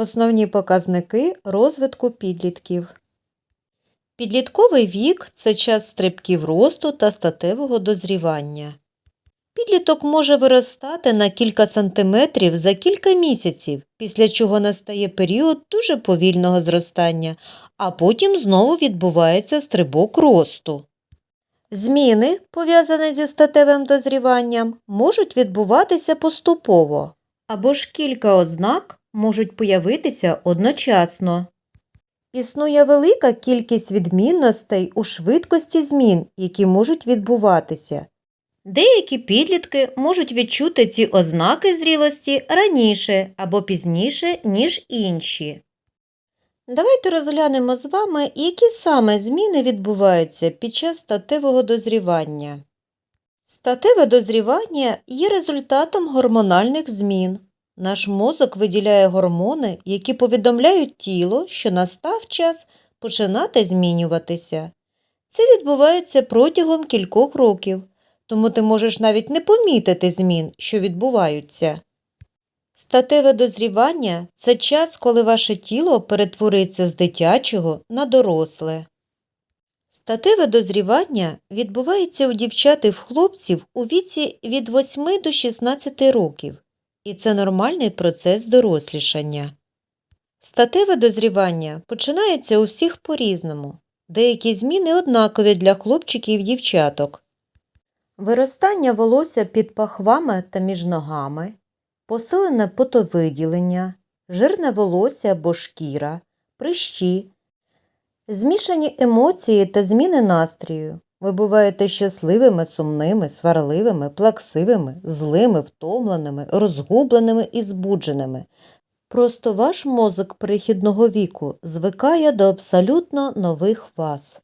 Основні показники розвитку підлітків. Підлітковий вік це час стрибків росту та статевого дозрівання. Підліток може виростати на кілька сантиметрів за кілька місяців, після чого настає період дуже повільного зростання, а потім знову відбувається стрибок росту. Зміни, пов'язані зі статевим дозріванням, можуть відбуватися поступово, або ж кілька ознак можуть появитися одночасно. Існує велика кількість відмінностей у швидкості змін, які можуть відбуватися. Деякі підлітки можуть відчути ці ознаки зрілості раніше або пізніше, ніж інші. Давайте розглянемо з вами, які саме зміни відбуваються під час статевого дозрівання. Статеве дозрівання є результатом гормональних змін. Наш мозок виділяє гормони, які повідомляють тіло, що настав час починати змінюватися. Це відбувається протягом кількох років, тому ти можеш навіть не помітити змін, що відбуваються. Статеве дозрівання це час, коли ваше тіло перетвориться з дитячого на доросле. Статеве дозрівання відбувається у дівчат і в хлопців у віці від 8 до 16 років, і це нормальний процес дорослішання. Статеве дозрівання починається у всіх по-різному. Деякі зміни однакові для хлопчиків і дівчаток. Виростання волосся під пахвами та між ногами, посилене потовиділення, жирне волосся або шкіра, прищі, змішані емоції та зміни настрою. Ви буваєте щасливими, сумними, сварливими, плаксивими, злими, втомленими, розгубленими і збудженими. Просто ваш мозок перехідного віку звикає до абсолютно нових вас.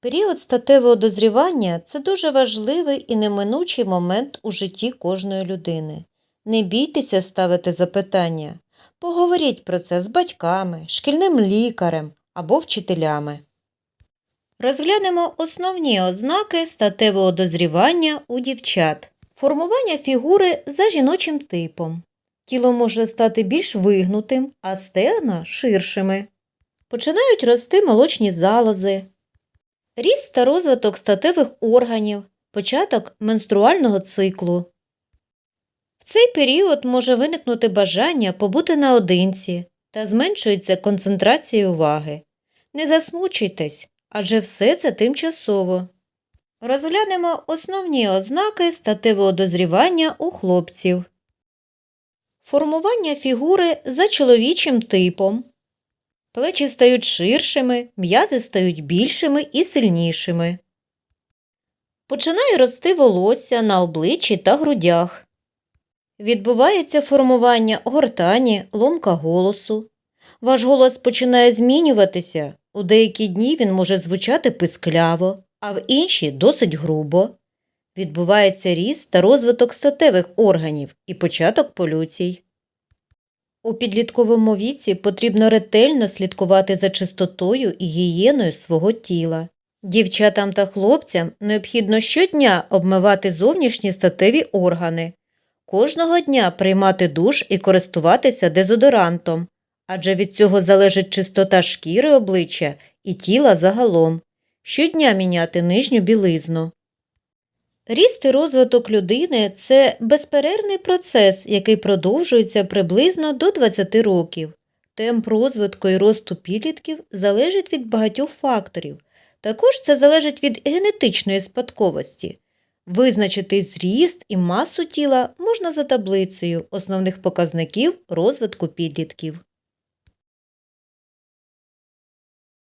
Період статевого дозрівання це дуже важливий і неминучий момент у житті кожної людини. Не бійтеся ставити запитання. Поговоріть про це з батьками, шкільним лікарем або вчителями. Розглянемо основні ознаки статевого дозрівання у дівчат. Формування фігури за жіночим типом. Тіло може стати більш вигнутим, а стегна ширшими. Починають рости молочні залози. Ріст та розвиток статевих органів, початок менструального циклу. В цей період може виникнути бажання побути наодинці та зменшується концентрація уваги. Не засмучуйтесь, адже все це тимчасово. Розглянемо основні ознаки статевого дозрівання у хлопців. Формування фігури за чоловічим типом. Плечі стають ширшими, м'язи стають більшими і сильнішими. Починає рости волосся на обличчі та грудях. Відбувається формування гортані, ломка голосу. Ваш голос починає змінюватися. У деякі дні він може звучати пискляво, а в інші досить грубо. Відбувається ріст та розвиток статевих органів і початок полюцій. У підлітковому віці потрібно ретельно слідкувати за чистотою і гігієною свого тіла. Дівчатам та хлопцям необхідно щодня обмивати зовнішні статеві органи, кожного дня приймати душ і користуватися дезодорантом, адже від цього залежить чистота шкіри обличчя і тіла загалом, щодня міняти нижню білизну. Ріст і розвиток людини це безперервний процес, який продовжується приблизно до 20 років. Темп розвитку і росту підлітків залежить від багатьох факторів. Також це залежить від генетичної спадковості. Визначити зріст і масу тіла можна за таблицею основних показників розвитку підлітків.